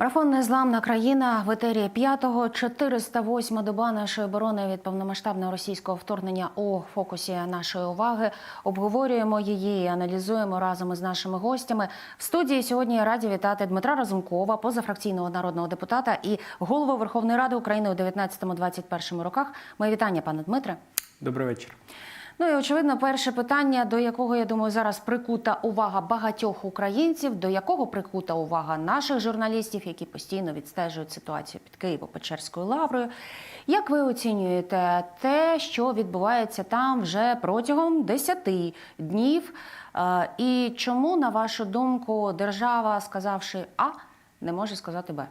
Марафон Незламна країна в етері 5-го, 408 доба нашої оборони від повномасштабного російського вторгнення у фокусі нашої уваги. Обговорюємо її і аналізуємо разом із нашими гостями. В студії сьогодні раді вітати Дмитра Разумкова, позафракційного народного депутата і голову Верховної Ради України у 19-21 роках. Моє вітання, пане Дмитре. Добрий вечір. Ну і очевидно, перше питання, до якого я думаю, зараз прикута увага багатьох українців, до якого прикута увага наших журналістів, які постійно відстежують ситуацію під Києво-Печерською лаврою. Як ви оцінюєте те, що відбувається там вже протягом 10 днів? Е, І чому, на вашу думку, держава, сказавши А, не може сказати Б?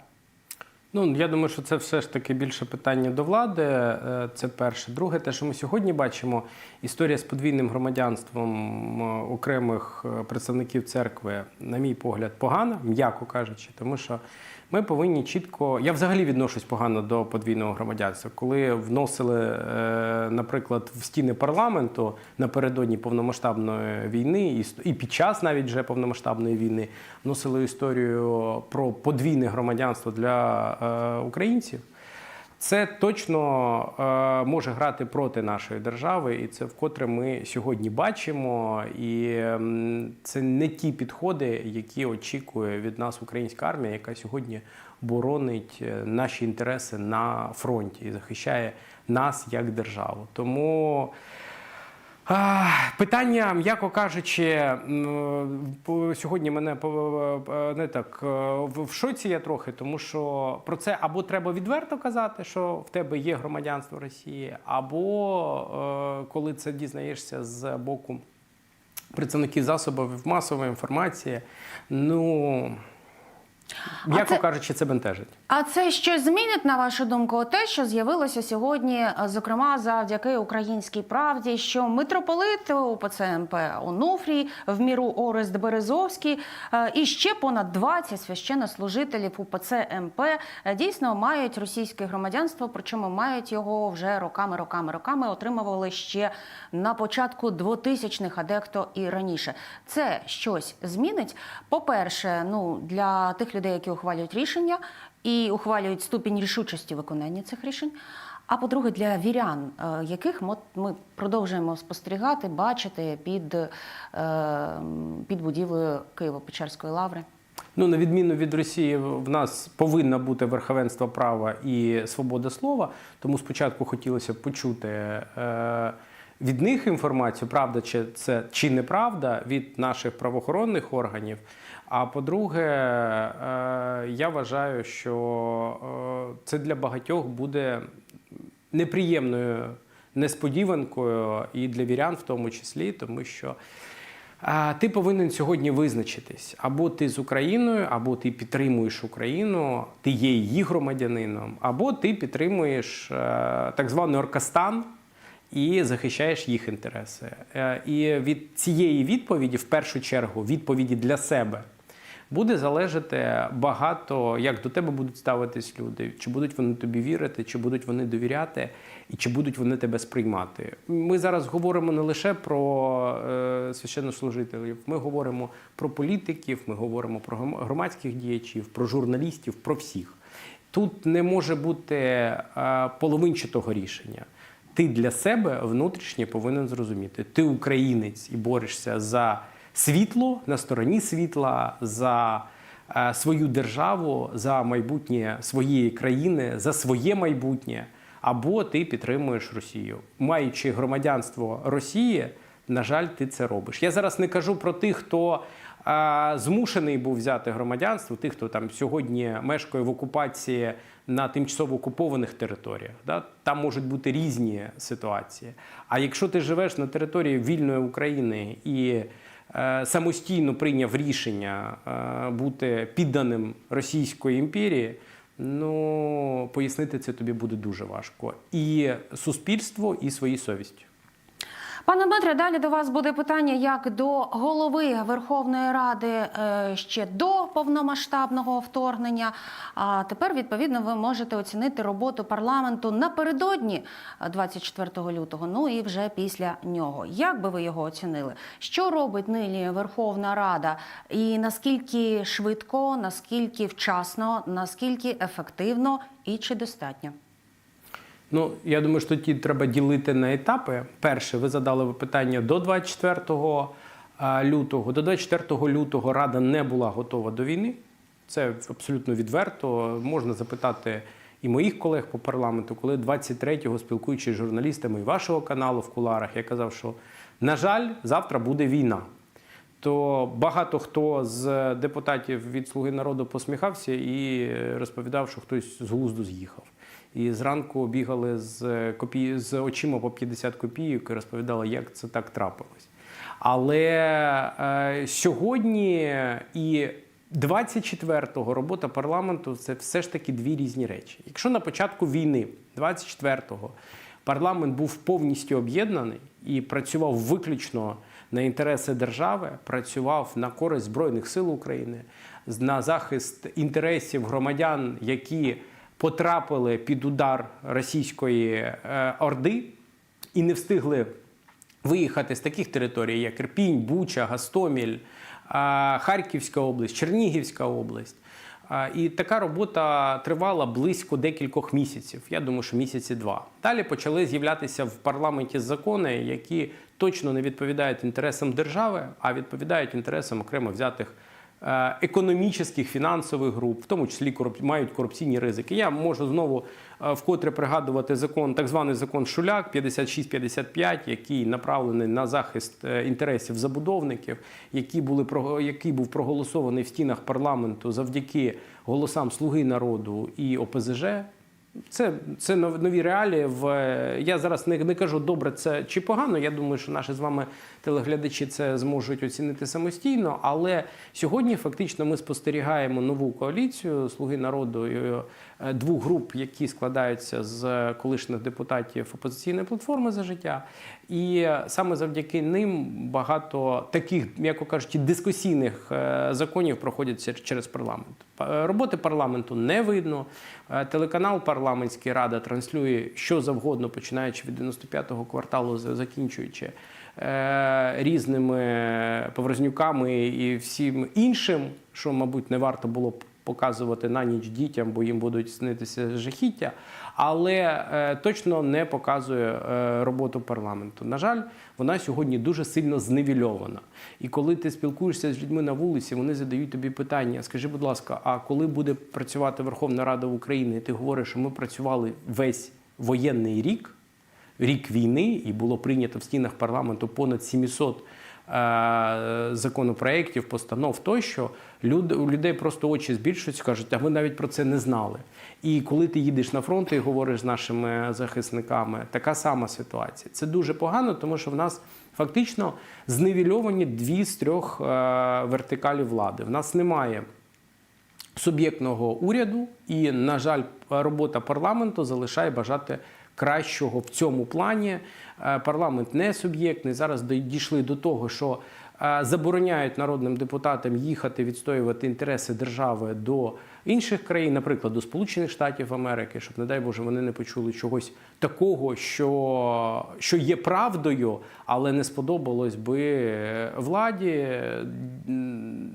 Ну я думаю, що це все ж таки більше питання до влади. е, Це перше. Друге, те, що ми сьогодні бачимо, історія з подвійним громадянством окремих е, представників церкви, на мій погляд, погана, м'яко кажучи, тому що ми повинні чітко. Я взагалі відношусь погано до подвійного громадянства. Коли вносили, е, наприклад, в стіни парламенту напередодні повномасштабної війни, і під час навіть вже повномасштабної війни вносили історію про подвійне громадянство для е, українців. Це точно е, може грати проти нашої держави, і це вкотре ми сьогодні бачимо. І це не ті підходи, які очікує від нас українська армія, яка сьогодні боронить е, наші інтереси на фронті і захищає нас як державу. Тому. Питання, м'яко кажучи, сьогодні мене е, не так е, в в шоці я трохи, тому що про це або треба відверто казати, що в тебе є громадянство Росії, або е, коли це дізнаєшся з боку представників засобів масової інформації, ну м'яко це- кажучи, це бентежить. А це щось змінить, на вашу думку, те, що з'явилося сьогодні, е, зокрема завдяки українській правді, що митрополит УПЦ МП Онуфрій, в міру Орест Березовський е, і ще понад 20 священнослужителів УПЦ МП е, дійсно мають російське громадянство, причому мають його вже роками, роками, роками отримували ще на початку 2000-х, а дехто і раніше. Це щось змінить. По-перше, ну для тих людей, які ухвалюють рішення і ухвалюють ступінь рішучості виконання цих рішень. А по-друге, для вірян, е, яких ми продовжуємо спостерігати, бачити під, е, під будівлею Києво-Печерської лаври. Ну, на відміну від Росії, в нас повинна бути верховенство права і свобода слова. Тому спочатку хотілося б почути е, від них інформацію, правда чи це чи неправда від наших правоохоронних органів. А по-друге, е, я вважаю, що е, це для багатьох буде неприємною несподіванкою і для вірян в тому числі, тому що. Ти повинен сьогодні визначитись або ти з Україною, або ти підтримуєш Україну, ти є її громадянином, або ти підтримуєш е, так званий Оркастан і захищаєш їх інтереси. Е, І від цієї відповіді, в першу чергу, відповіді для себе. Буде залежати багато, як до тебе будуть ставитись люди, чи будуть вони тобі вірити, чи будуть вони довіряти, і чи будуть вони тебе сприймати. Ми зараз говоримо не лише про е, священнослужителів, ми говоримо про політиків, ми говоримо про громадських діячів, про журналістів, про всіх. Тут не може бути е, половинчатого рішення. Ти для себе внутрішньо повинен зрозуміти, ти українець і борешся за світло на стороні світла, за е, свою державу, за майбутнє своєї країни, за своє майбутнє, або ти підтримуєш Росію. Маючи громадянство Росії, на жаль, ти це робиш. Я зараз не кажу про тих, хто е, змушений був взяти громадянство, тих, хто там сьогодні мешкає в окупації на тимчасово окупованих територіях. Да? Там можуть бути різні ситуації. А якщо ти живеш на території вільної України і самостійно прийняв рішення е, бути підданим Російської імперії, ну пояснити це тобі буде дуже важко. І суспільство, і своїй совістю. Пане Дмитре, далі до вас буде питання як до голови Верховної Ради е, ще до повномасштабного вторгнення. А тепер відповідно ви можете оцінити роботу парламенту напередодні е, 24 лютого. Ну і вже після нього. Як би ви його оцінили? Що робить нині Верховна Рада? І наскільки швидко, наскільки вчасно, наскільки ефективно і чи достатньо? Ну, я думаю, що тоді треба ділити на етапи. Перше, ви задали питання до 24 лютого. До 24 лютого Рада не була готова до війни. Це абсолютно відверто. Можна запитати і моїх колег по парламенту, коли 23-го, спілкуючись з журналістами і вашого каналу в куларах, я казав, що, на жаль, завтра буде війна. То багато хто з депутатів від Слуги народу посміхався і розповідав, що хтось з глузду з'їхав. І зранку бігали з копій з очима по 50 копійок і розповідали, як це так трапилось. Але е, сьогодні і 24-го робота парламенту це все ж таки дві різні речі. Якщо на початку війни, 24-го, парламент був повністю об'єднаний і працював виключно на інтереси держави, працював на користь Збройних сил України, на захист інтересів громадян, які потрапили під удар російської е, орди і не встигли виїхати з таких територій, як Ірпінь, Буча, Гастоміль, е, Харківська область, Чернігівська область. Е, І така робота тривала близько декількох місяців. Я думаю, що місяці два. Далі почали з'являтися в парламенті закони, які точно не відповідають інтересам держави, а відповідають інтересам окремо взятих економічних, фінансових груп, в тому числі коруп... мають корупційні ризики. Я можу знову е, вкотре пригадувати закон, так званий закон Шуляк 56-55, який направлений на захист е, інтересів забудовників, які були, який був проголосований в стінах парламенту завдяки голосам Слуги народу і ОПЗЖ. Це, це нов- нові реалії. В я зараз не, не кажу добре це чи погано. Я думаю, що наші з вами телеглядачі це зможуть оцінити самостійно. Але сьогодні фактично ми спостерігаємо нову коаліцію Слуги народу е, двох груп, які складаються з колишніх депутатів опозиційної платформи за життя. І е, саме завдяки ним багато таких, м'яко кажучи, дискусійних е, законів проходять через парламент. Е, Роботи парламенту не видно. Е, Телеканал парламентський рада транслює що завгодно, починаючи від 95-го кварталу, закінчуючи е, різними поворознюками і всім іншим, що, мабуть, не варто було б показувати на ніч дітям, бо їм будуть снитися жахіття, але е, точно не показує е, роботу парламенту. На жаль, вона сьогодні дуже сильно зневільована. І коли ти спілкуєшся з людьми на вулиці, вони задають тобі питання: скажи, будь ласка, а коли буде працювати Верховна Рада України? І ти говориш, що ми працювали весь воєнний рік, рік війни, і було прийнято в стінах парламенту понад 700 е, законопроєктів, постанов тощо, люди, у людей просто очі збільшуються, кажуть, а ми навіть про це не знали. І коли ти їдеш на фронт і говориш з нашими захисниками, така сама ситуація. Це дуже погано, тому що в нас фактично зневільовані дві з трьох е, вертикалів влади. В нас немає суб'єктного уряду, і, на жаль, робота парламенту залишає бажати кращого в цьому плані. Е, Парламент не суб'єктний. Зараз дійшли до того, що е, забороняють народним депутатам їхати відстоювати інтереси держави до інших країн, наприклад, до Сполучених Штатів Америки, щоб, не дай Боже, вони не почули чогось такого, що, що є правдою, але не сподобалось би е, владі.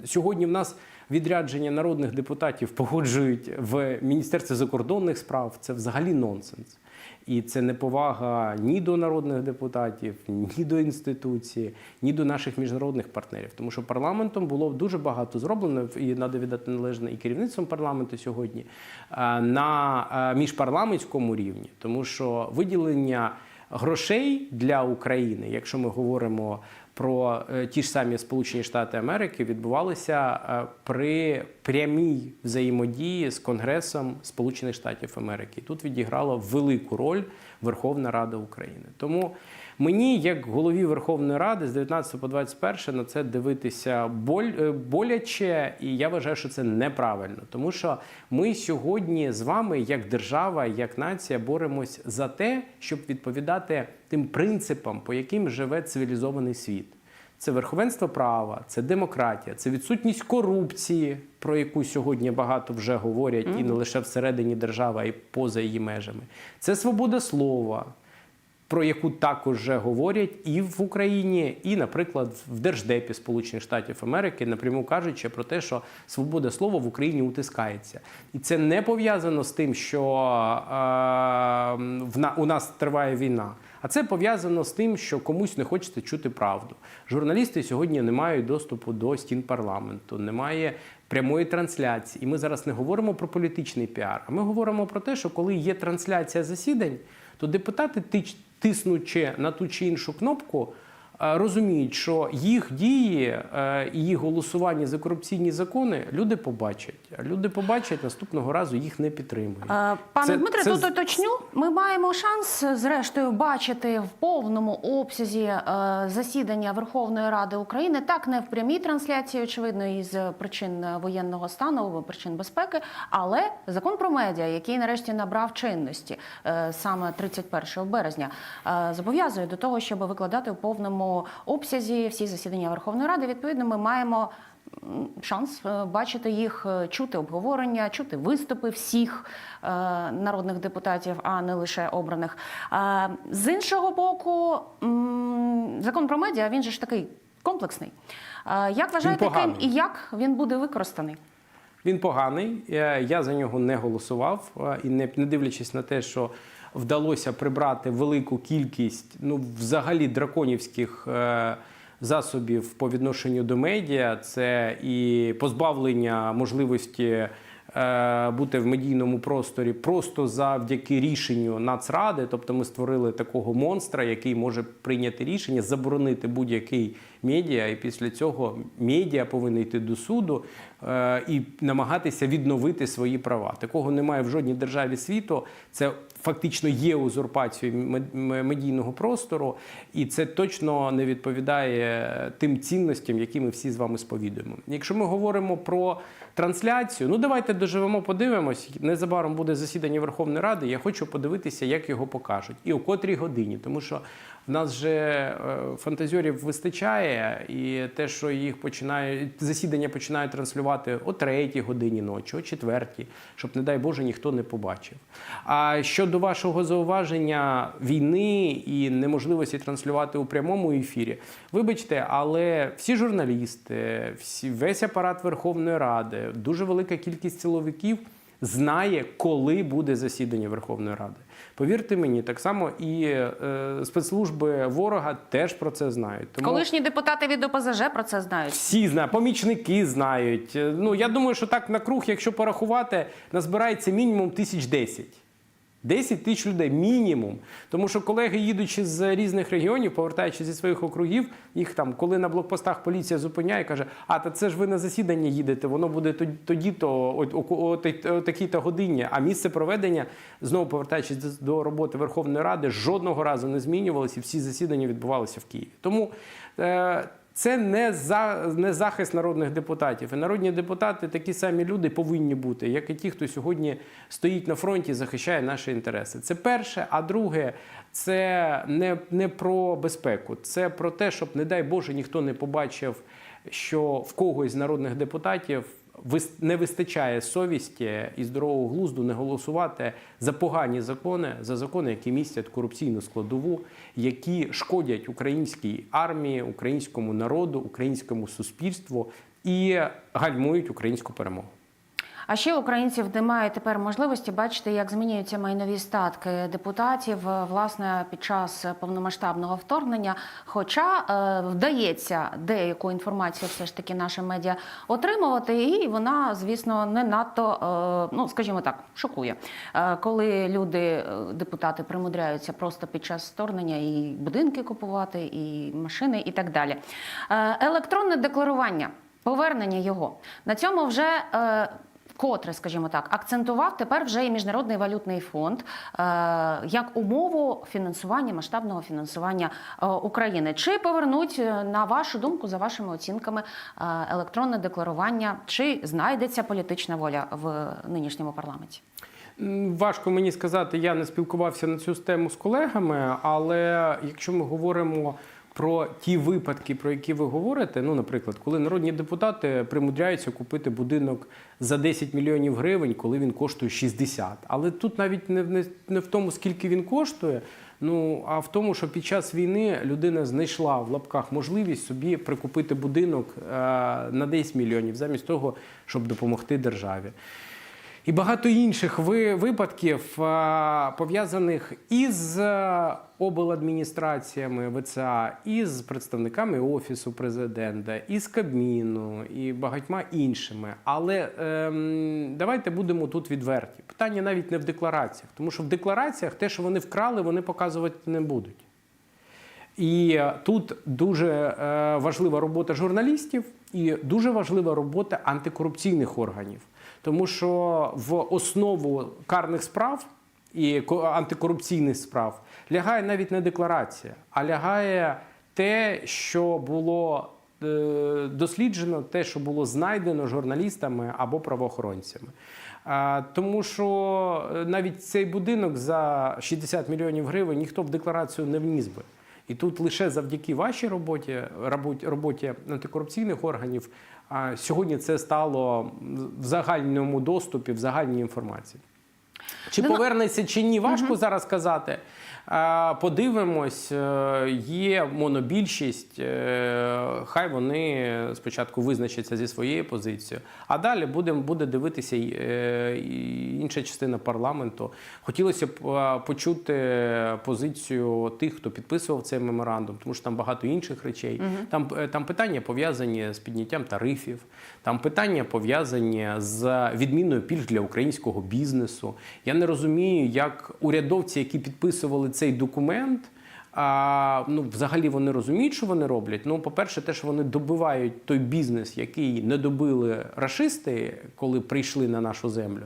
Сьогодні в нас відрядження народних депутатів погоджують в Міністерстві закордонних справ. Це взагалі нонсенс. І це неповага ні до народних депутатів, ні до інституції, ні до наших міжнародних партнерів. Тому що парламентом було дуже багато зроблено, і треба віддати належне і керівництвом парламенту сьогодні е, на е, міжпарламентському рівні, тому що виділення грошей для України, якщо ми говоримо про е, ті ж самі Сполучені Штати Америки, відбувалися е, при прямій взаємодії з Конгресом Сполучених Штатів Америки. Тут відіграла велику роль Верховна Рада України. Тому Мені, як голові Верховної Ради, з 19 по 21 на це дивитися боль, е, боляче, і я вважаю, що це неправильно, тому що ми сьогодні з вами, як держава, як нація, боремось за те, щоб відповідати тим принципам, по яким живе цивілізований світ. Це верховенство права, це демократія, це відсутність корупції, про яку сьогодні багато вже говорять, і не лише всередині держави, а й поза її межами. Це свобода слова, про яку також вже говорять і в Україні, і, наприклад, в Держдепі Сполучених Штатів Америки, напряму кажучи про те, що свобода слова в Україні утискається. І це не пов'язано з тим, що е, у нас триває війна. А це пов'язано з тим, що комусь не хочеться чути правду. Журналісти сьогодні не мають доступу до стін парламенту, немає прямої трансляції. І ми зараз не говоримо про політичний піар, а ми говоримо про те, що коли є трансляція засідань, то депутати, тиснучи на ту чи іншу кнопку, розуміють, що їх дії е, і їх голосування за корупційні закони люди побачать. Люди побачать наступного разу їх не підтримують. Е, Пане Це- Дмитре, це тут уточню. Ми маємо шанс, зрештою, бачити в повному обсязі е, засідання Верховної Ради України, так не в прямій трансляції, очевидно, із причин воєнного стану, причин безпеки, але закон про медіа, який нарешті набрав чинності е, саме 31 березня, е, зобов'язує до того, щоб викладати у повному обсязі всі засідання Верховної Ради. Відповідно, ми маємо шанс е, бачити їх, е, чути обговорення, чути виступи всіх е, народних депутатів, а не лише обраних. З іншого боку, закон про медіа він же ж такий комплексний. Як вважаєте, ким і як він буде використаний? Він поганий. Я за нього не голосував. І не дивлячись на те, що вдалося прибрати велику кількість ну, взагалі драконівських е, засобів по відношенню до медіа, це і позбавлення можливості. е, Бути в медійному просторі просто завдяки рішенню Нацради, тобто ми створили такого монстра, який може прийняти рішення заборонити будь-який медіа, і після цього медіа повинні йти до суду е, і намагатися відновити свої права. Такого немає в жодній державі світу. Це фактично є узурпацією медійного простору, і це точно не відповідає тим цінностям, які ми всі з вами сповідуємо. Якщо ми говоримо про трансляцію, ну давайте доживемо, подивимось. Незабаром буде засідання Верховної Ради. Я хочу подивитися, як його покажуть, і о котрій годині, тому що в нас же е, фантазіорів вистачає, і те, що їх починають засідання починають транслювати о третій годині ночі, о четвертій, щоб, не дай Боже, ніхто не побачив. А щодо вашого зауваження війни і неможливості транслювати у прямому ефірі, вибачте, але всі журналісти, всі, весь апарат Верховної Ради, дуже велика кількість силовиків знає, коли буде засідання Верховної Ради. Повірте мені, так само і е, спецслужби ворога теж про це знають. Тому Колишні депутати від ОПЗЖ про це знають. всі знають, помічники знають. Е, Ну я думаю, що так на круг, якщо порахувати, назбирається мінімум тисяч десять. 10 тисяч людей мінімум. Тому що колеги, їдучи з різних регіонів, повертаючись зі своїх округів, їх там, коли на блокпостах поліція зупиняє, каже: А та це ж ви на засідання їдете, воно буде тоді- тоді-то, о, такій-то годині. А місце проведення, знову повертаючись до роботи Верховної Ради, жодного разу не змінювалося, і всі засідання відбувалися в Києві. Тому е, це не, за, не захист народних депутатів. І народні депутати такі самі люди повинні бути, як і ті, хто сьогодні стоїть на фронті і захищає наші інтереси. Це перше. А друге, це не, не про безпеку, це про те, щоб, не дай Боже, ніхто не побачив, що в когось з народних депутатів не вистачає совісті і здорового глузду не голосувати за погані закони, за закони, які містять корупційну складову, які шкодять українській армії, українському народу, українському суспільству і гальмують українську перемогу. А ще українців немає тепер можливості бачити, як змінюються майнові статки депутатів е, власне під час повномасштабного вторгнення. Хоча е, вдається деяку інформацію все ж таки нашим медіа отримувати, і вона, звісно, не надто, е, ну скажімо так, шокує, коли люди, депутати, примудряються просто під час вторгнення і будинки купувати, і машини, і так далі. Електронне декларування, повернення його на цьому вже. Е, вкотре, скажімо так, акцентував тепер вже і міжнародний валютний фонд е, як умову фінансування масштабного фінансування е, України. Чи повернуть е, на вашу думку, за вашими оцінками, електронне декларування? Чи знайдеться політична воля в нинішньому парламенті? Важко мені сказати, я не спілкувався на цю тему з колегами, але якщо ми говоримо про ті випадки, про які ви говорите, ну, наприклад, коли народні депутати примудряються купити будинок за 10 мільйонів гривень, коли він коштує 60. Але тут навіть не, не, не в тому, скільки він коштує, ну а в тому, що під час війни людина знайшла в лапках можливість собі прикупити будинок е, на 10 мільйонів, замість того, щоб допомогти державі. І багато інших випадків пов'язаних із е, обладміністраціями ВЦА, із представниками Офісу президента, із Кабміну і багатьма іншими. Але ем, давайте будемо тут відверті. Питання навіть не в деклараціях, тому що в деклараціях те, що вони вкрали, вони показувати не будуть. І тут дуже е, важлива робота журналістів і дуже важлива робота антикорупційних органів, тому що в основу карних справ і антикорупційних справ лягає навіть не декларація, а лягає те, що було е, досліджено, те, що було знайдено журналістами або правоохоронцями. Тому що е, навіть цей будинок за 60 мільйонів гривень ніхто в декларацію не вніс би. І тут лише завдяки вашій роботі, роботі, антикорупційних органів, сьогодні це стало в загальному доступі, в загальній інформації. Чи Ну, ну- повернеться чи ні, важко зараз казати. Подивимось, е, є монобільшість. е, Хай вони спочатку визначаться зі своєю позицією, а далі буде, буде дивитися е, інша частина парламенту. Хотілося б почути позицію тих, хто підписував цей меморандум, тому що там багато інших речей. Там, е, там питання пов'язані з підняттям тарифів, там питання пов'язані з відміною пільг для українського бізнесу. Я не розумію, як урядовці, які підписували цей документ. А, ну, взагалі вони розуміють, що вони роблять. Ну, по-перше, те, що вони добивають той бізнес, який не добили рашисти, коли прийшли на нашу землю.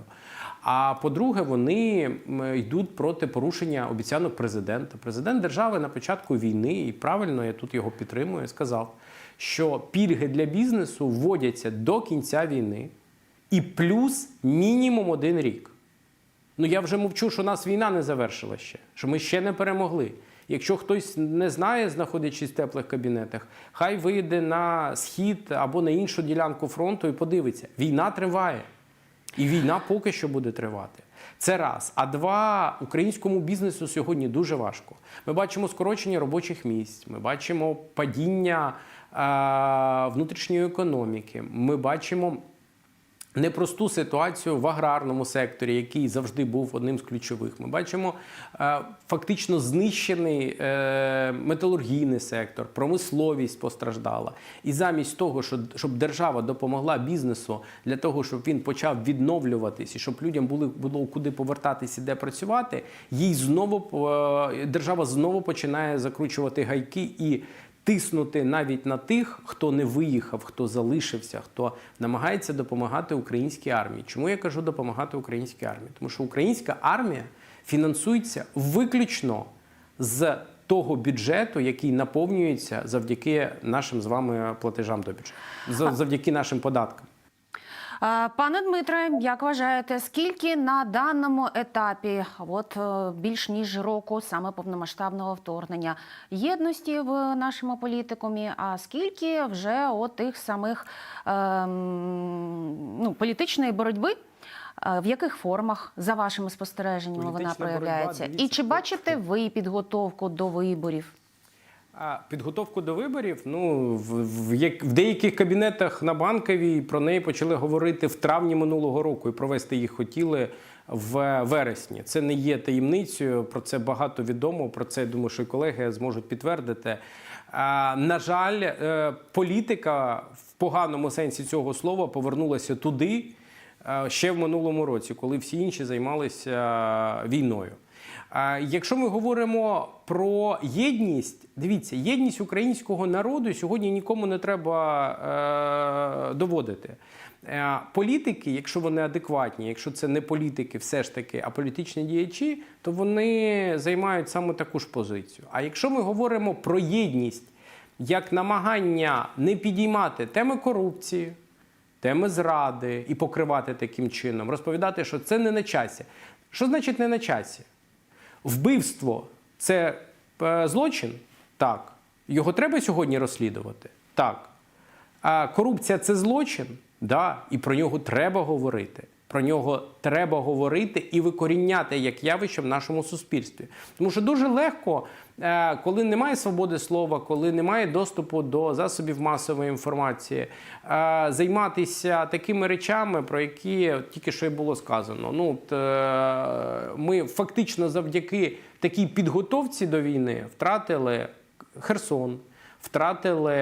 А по-друге, вони йдуть проти порушення обіцянок президента. Президент держави на початку війни, і правильно я тут його підтримую, сказав, що пільги для бізнесу вводяться до кінця війни і плюс мінімум один рік. Ну я вже мовчу, що нас війна не завершила ще, що ми ще не перемогли. Якщо хтось не знає, знаходячись в теплих кабінетах, хай вийде на схід або на іншу ділянку фронту і подивиться. Війна триває. І війна поки що буде тривати. Це раз. А два, українському бізнесу сьогодні дуже важко. Ми бачимо скорочення робочих місць, ми бачимо падіння е, внутрішньої економіки, ми бачимо непросту ситуацію в аграрному секторі, який завжди був одним з ключових. Ми бачимо е, фактично знищений е, металургійний сектор, промисловість постраждала. І замість того, щоб, держава допомогла бізнесу для того, щоб він почав відновлюватись і щоб людям було куди повертатись і де працювати, їй знову е, держава знову починає закручувати гайки і тиснути навіть на тих, хто не виїхав, хто залишився, хто намагається допомагати українській армії. Чому я кажу допомагати українській армії? Тому що українська армія фінансується виключно з того бюджету, який наповнюється завдяки нашим з вами платежам до бюджету, завдяки нашим податкам. Пане Дмитре, як вважаєте, скільки на даному етапі, от е, більш ніж року саме повномасштабного вторгнення, єдності в нашому політикумі? А скільки вже от тих самих ем, ну, політичної боротьби? Е, В яких формах за вашими спостереженнями вона Політична боротьба, проявляється? І чи бачите ви підготовку до виборів? А підготовку до виборів, ну в, в, в деяких кабінетах на банковій про неї почали говорити в травні минулого року і провести їх хотіли в вересні. Це не є таємницею. Про це багато відомо. Про це я думаю, що колеги зможуть підтвердити. А, на жаль, е, політика в поганому сенсі цього слова повернулася туди е, ще в минулому році, коли всі інші займалися е, війною. Якщо ми говоримо про єдність, дивіться, єдність українського народу сьогодні нікому не треба е, доводити. Е, Політики, якщо вони адекватні, якщо це не політики, все ж таки, а політичні діячі, то вони займають саме таку ж позицію. А якщо ми говоримо про єдність як намагання не підіймати теми корупції, теми зради і покривати таким чином, розповідати, що це не на часі. Що значить не на часі? Вбивство це е, злочин? Так. Його треба сьогодні розслідувати? Так. А корупція це злочин? Да. І про нього треба говорити. Про нього треба говорити і викоріняти як явище в нашому суспільстві. Тому що дуже легко, е, коли немає свободи слова, коли немає доступу до засобів масової інформації, е, займатися такими речами, про які тільки що й було сказано. Ну, е, ми фактично завдяки такій підготовці до війни втратили Херсон. Втратили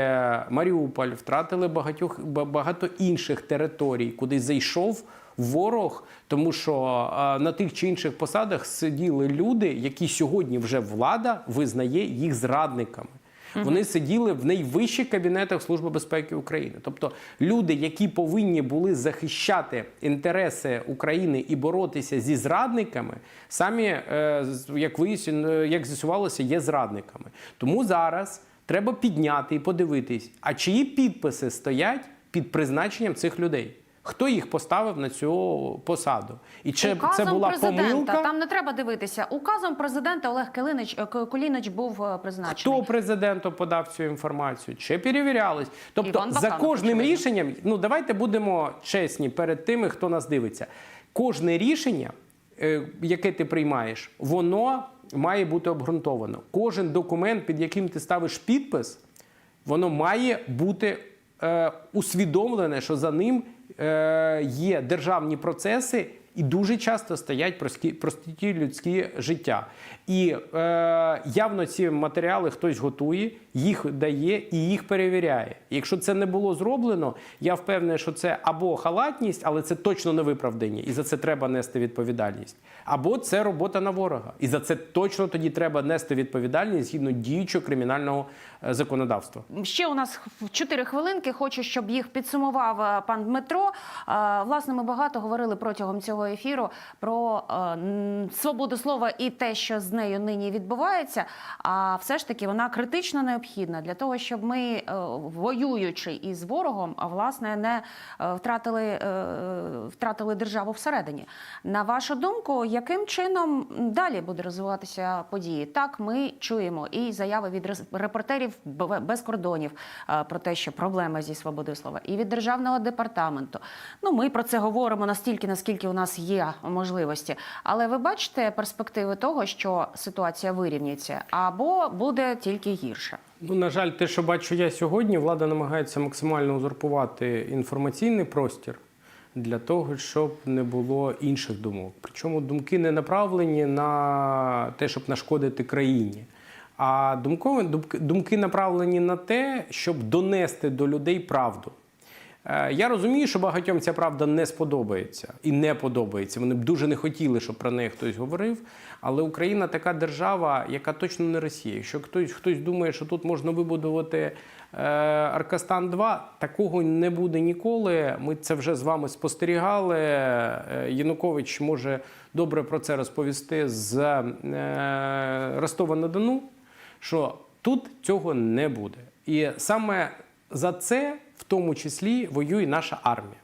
Маріуполь, втратили багатьох багато інших територій, куди зайшов ворог, тому що е, на тих чи інших посадах сиділи люди, які сьогодні вже влада визнає їх зрадниками. Вони сиділи в найвищих кабінетах Служби безпеки України. Тобто люди, які повинні були захищати інтереси України і боротися зі зрадниками, самі, е, як вияснено, як з'ясувалося, є зрадниками. Тому зараз треба підняти і подивитись, а чиї підписи стоять під призначенням цих людей. Хто їх поставив на цю посаду? І чи Указом це була президента помилка? там не треба дивитися. Указом президента Олег Килинич е, К- Кулініч був е, призначений. Хто президенту подав цю інформацію? Чи перевірялись? Тобто Іван за Баканов, кожним очевидно. рішенням, ну давайте будемо чесні перед тими, хто нас дивиться. Кожне рішення, е, яке ти приймаєш, воно має бути обґрунтовано. Кожен документ, під яким ти ставиш підпис, воно має бути усвідомлене, що за ним є державні процеси. І дуже часто стоять прості, прості людські життя. І е, явно ці матеріали хтось готує, їх дає і їх перевіряє. Якщо це не було зроблено, я впевнений, що це або халатність, але це точно не виправдання, і за це треба нести відповідальність. Або це робота на ворога. І за це точно тоді треба нести відповідальність згідно діючого кримінального е, законодавства. Ще у нас 4 хвилинки. Хочу, щоб їх підсумував е, пан Дмитро. Е, Власне, ми багато говорили протягом цього ефіру про е, свободу слова і те, що з нею нині відбувається. А все ж таки вона критично необхідна для того, щоб ми, е, воюючи із ворогом, а власне не е, втратили, е, втратили державу всередині. На вашу думку, яким чином далі буде розвиватися події? Так, ми чуємо і заяви від репортерів без кордонів е, про те, що проблема зі свободою слова, і від державного департаменту. Ну, ми про це говоримо настільки, наскільки у нас є можливості. Але ви бачите перспективи того, що ситуація вирівняється, або буде тільки гірше. Ну, на жаль, те, що бачу я сьогодні, влада намагається максимально узурпувати інформаційний простір для того, щоб не було інших думок. Причому думки не направлені на те, щоб нашкодити країні. А думки, думки направлені на те, щоб донести до людей правду. Е, Я розумію, що багатьом ця правда не сподобається і не подобається. Вони б дуже не хотіли, щоб про неї хтось говорив. Але Україна така держава, яка точно не Росія. Якщо хтось хтось думає, що тут можна вибудувати е, Аркастан 2, такого не буде ніколи. Ми це вже з вами спостерігали. Е, Янукович може добре про це розповісти з е, Ростова на Дону що тут цього не буде. І саме за це в тому числі воює наша армія.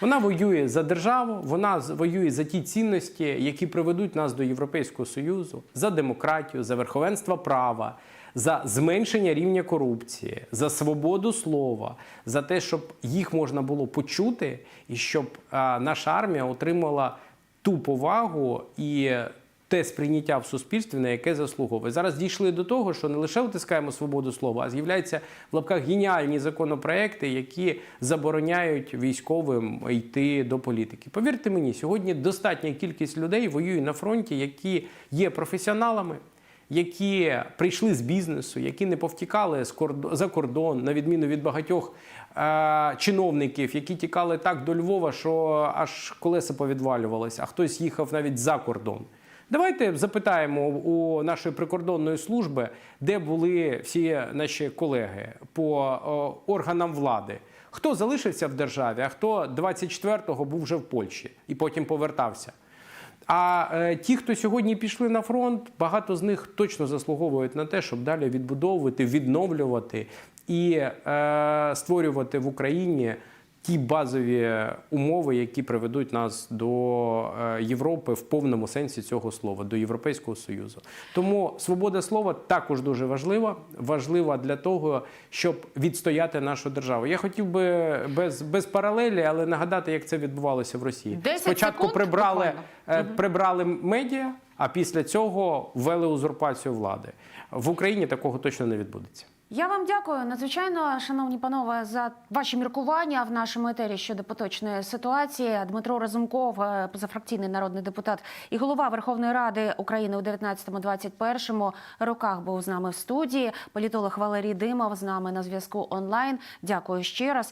Вона воює за державу, вона воює за ті цінності, які приведуть нас до Європейського Союзу, за демократію, за верховенство права, за зменшення рівня корупції, за свободу слова, за те, щоб їх можна було почути, і щоб наша армія отримала ту повагу і те сприйняття в суспільстві, на яке заслуговує. Зараз дійшли до того, що не лише утискаємо свободу слова, а з'являються в лапках геніальні законопроекти, які забороняють військовим йти до політики. Повірте мені, сьогодні достатня кількість людей воює на фронті, які є професіоналами. Які прийшли з бізнесу, які не повтікали за кордон, на відміну від багатьох е- чиновників, які тікали так до Львова, що аж колеса повідвалювалися, а хтось їхав навіть за кордон. Давайте запитаємо у нашої прикордонної служби, де були всі наші колеги по органам влади. Хто залишився в державі, а хто 24-го був вже в Польщі і потім повертався. А е, ті, хто сьогодні пішли на фронт, багато з них точно заслуговують на те, щоб далі відбудовувати, відновлювати і е, створювати в Україні ті базові умови, які приведуть нас до е, Європи в повному сенсі цього слова, до Європейського Союзу. Тому свобода слова також дуже важлива, важлива для того, щоб відстояти нашу державу. Я хотів би без, без паралелі, але нагадати, як це відбувалося в Росії. 10 Спочатку секунд прибрали, буквально. е, прибрали медіа, а після цього ввели узурпацію влади. В Україні такого точно не відбудеться. Я вам дякую надзвичайно, шановні панове, за ваші міркування в нашому етері щодо поточної ситуації. Дмитро Разумков, е, позафракційний народний депутат і голова Верховної Ради України у 19-21 роках, був з нами в студії. Політолог Валерій Димов з нами на зв'язку онлайн. Дякую ще раз.